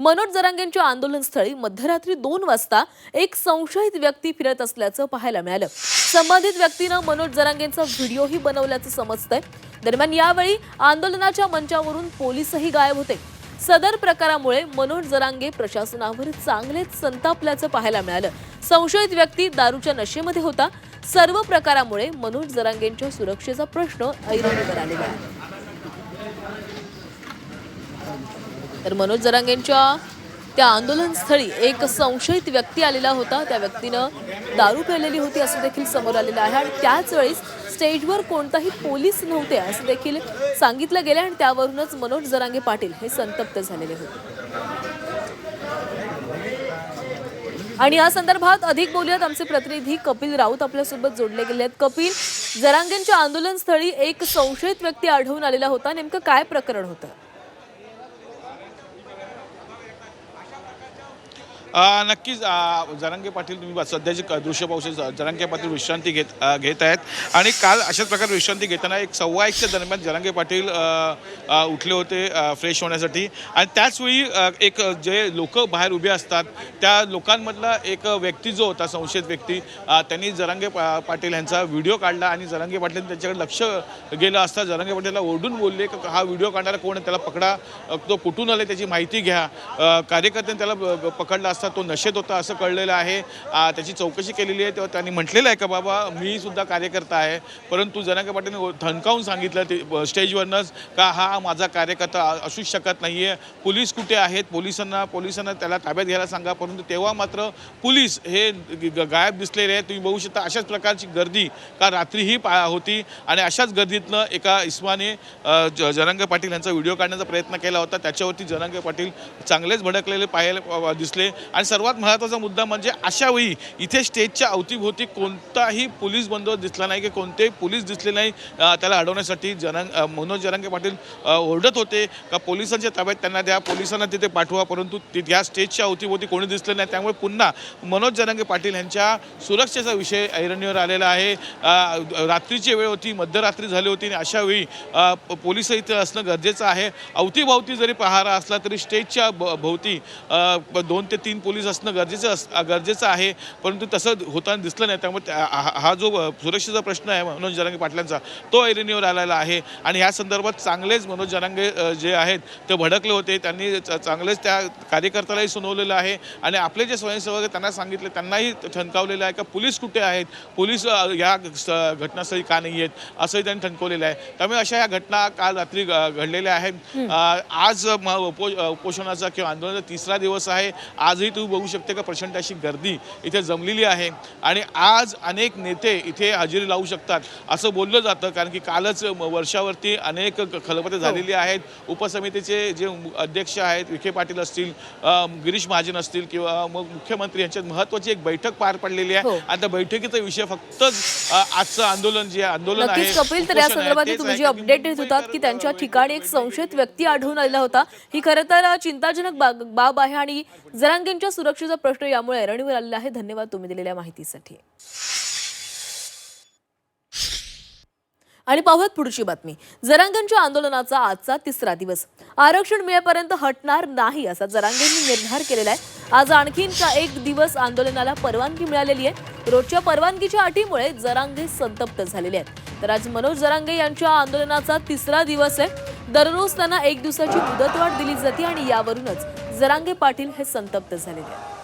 मनोज जरांगेंच्या आंदोलनस्थळी मध्यरात्री दोन वाजता एक संशयित व्यक्ती फिरत असल्याचं पाहायला मिळालं. संबंधित व्यक्तीनं मनोज जरांगेंचा व्हिडिओही बनवल्याचं समजतंय. दरम्यान यावेळी आंदोलनाच्या मंचावरून पोलीसही गायब होते. सदर प्रकारामुळे मनोज जरांगे प्रशासनावर चांगलेच संतापल्याचं पाहायला मिळालं. संशयित व्यक्ती दारूच्या नशेमध्ये होता. सर्व प्रकारामुळे मनोज जरांगेंच्या सुरक्षेचा प्रश्न ऐरणीवर आलेला आहे. तर मनोज जरांगेंच्या त्या आंदोलनस्थळी एक संशयित व्यक्ती आलेला होता. त्या व्यक्तीनं दारू प्यालेली होती असं देखील समोर आलेलं आहे आणि त्याच वेळेस स्टेजवर कोणताही पोलीस नव्हते असं देखील सांगितलं गेलं आणि त्यावरूनच मनोज जरांगे पाटील हे संतप्त झालेले होते. आणि या संदर्भात अधिक बोलूयात. आमचे प्रतिनिधी कपिल राऊत आपल्यासोबत जोडले गेले आहेत. कपिल जरांगेंच्या आंदोलनस्थळी एक संशयित व्यक्ती आढळून आलेला होता. नेमकं काय प्रकरण होतं? नक्कीच अ, जरांगे पाटील तुम्ही सध्याचे दृश्य पाहू शकता. जरांगे पाटील विश्रांती घेत घेत आहेत. आणि काल अशाच प्रकारे विश्रांती घेताना एक सव्वा एकच्या दरम्यान जरांगे पाटील उठले होते फ्रेश होण्यासाठी. आणि त्याचवेळी एक जे लोक बाहेर उभे असतात त्या लोकांमधला एक व्यक्ती जो होता संशयित व्यक्ती त्यांनी जरांगे पा पाटील यांचा व्हिडिओ काढला आणि जरांगे पाटील त्यांच्याकडे लक्ष गेलं असता जरांगे पाटीलला ओरडून बोलले की हा व्हिडिओ काढणारा कोण आहे? त्याला पकडा. तो कुठून आले त्याची माहिती घ्या. कार्यकर्त्यांनी त्याला ब- पकडला असता तो नशेत होता असं कळलेलं आहे. त्याची चौकशी केलेली आहे. तेव्हा त्यांनी म्हटलेलं आहे का बाबा मी सुद्धा कार्यकर्ता आहे. परंतु जनाके पाटीलने धनकावून सांगितलं ते स्टेजवरनंच का हा माझा कार्यकर्ता असूच शकत नाही आहे पोलीस कुठे आहेत? पोलिसांना पोलिसांना त्याला ताब्यात घ्यायला सांगा. परंतु तेव्हा मात्र पोलीस हे ग- ग- गायब दिसलेले आहेत. तुम्ही बघू शकता अशाच प्रकारची गर्दी का रात्रीही पा होती. आणि अशाच गर्दीतनं एका इस्माने जनांग ज- पाटील यांचा व्हिडिओ काढण्याचा प्रयत्न केला होता. त्याच्यावरती जनांग पाटील चांगलेच भडकलेले पाहायला दिसले. आणि सर्वात महत्त्वाचा मुद्दा म्हणजे अशा वेळी इथे स्टेजच्या अवतीभोवती कोणताही पोलीस बंदोबस्त दिसला नाही की कोणतेही पोलीस दिसले नाही त्याला अडवण्यासाठी जनंग मनोज जरांगे पाटील ओरडत होते का पोलिसांच्या ताब्यात त्यांना द्या पोलिसांना तिथे पाठवा परंतु या स्टेजच्या अवतीभोवती कोणी दिसलं नाही. त्यामुळे पुन्हा मनोज जरांगे पाटील यांच्या सुरक्षेचा विषय ऐरणीवर आलेला आहे. रात्रीची वेळ होती मध्यरात्री झाली होती आणि अशा वेळी पोलीस इथे असणं गरजेचं आहे. अवतीभोवती जरी पहारा असला तरी स्टेजच्या भोवती दोन ते तीन पोलीस असणं गरजेचं अस गरजेचं आहे. परंतु तसं होताना दिसलं नाही. त्यामुळे त्या- हा जो सुरक्षेचा प्रश्न आहे मनोज जरांगे पाटलांचा तो ऐरणीवर आलेला आहे. आणि ह्या संदर्भात चांगलेच मनोज जरांगे जे आहेत ते भडकले होते. त्यांनी चांगलेच त्या कार्यकर्त्यालाही सुनावलेलं आहे. आणि आपले जे स्वयंसेवक आहेत त्यांना सांगितले त्यांनाही ठणकावलेलं आहे का पोलीस कुठे आहेत? पोलीस या घटनास्थळी का नाही आहेत? असंही त्यांनी ठणकवलेलं आहे. त्यामुळे अशा या घटना काल रात्री घडलेल्या आहेत. आज उपोषणाचा किंवा आंदोलनाचा तिसरा दिवस आहे. आजही तुम्ही बघू शकते का प्रचंड अशी गर्दी इथे जमलेली आहे. आणि आज अनेक नेते इथे हजेरी लावू शकतात असं बोललं जातं. कारण की कालच वर्षावरती अनेक खलबते झालेली आहेत. उपसमितीचे जे अध्यक्ष आहेत विखे पाटील असतील गिरीश महाजन असतील किंवा मग मुख्यमंत्री यांच्यात महत्वाची एक बैठक पार पडलेली आहे. हो. आणि त्या बैठकीचा विषय फक्तच अ, आजचं आंदोलन जे आंदोलन आहे कपिल तर या संदर्भात तुम्ही जी अपडेट देत होतात की त्यांच्या ठिकाणी एक संशयित व्यक्ती आढळून आलेला होता. ही खरं तर चिंताजनक बाब आहे आणि मुलींच्या सुरक्षेचा प्रश्न यामुळे ऐरणीवर आलेला आहे. धन्यवाद तुम्ही दिलेल्या माहितीसाठी. आणि पाहूयात पुढची बातमी. जरांगेंच्या आंदोलनाचा आजचा तिसरा दिवस. आरक्षण मिळेपर्यंत हटणार नाही असा जरांगेंनी निर्धार केलेला आहे. आज आणखीनचा एक दिवस आंदोलनाला परवानगी मिळालेली आहे. रोजच्या परवानगीच्या अटीमुळे जरांगे संतप्त झालेले आहेत. तर आज मनोज जरांगे यांच्या आंदोलनाचा तिसरा दिवस आहे. दररोज त्यांना एक दिवसाची मुदतवाढ दिली जाते आणि यावरूनच जरांगे पाटील हे संतप्त झालेले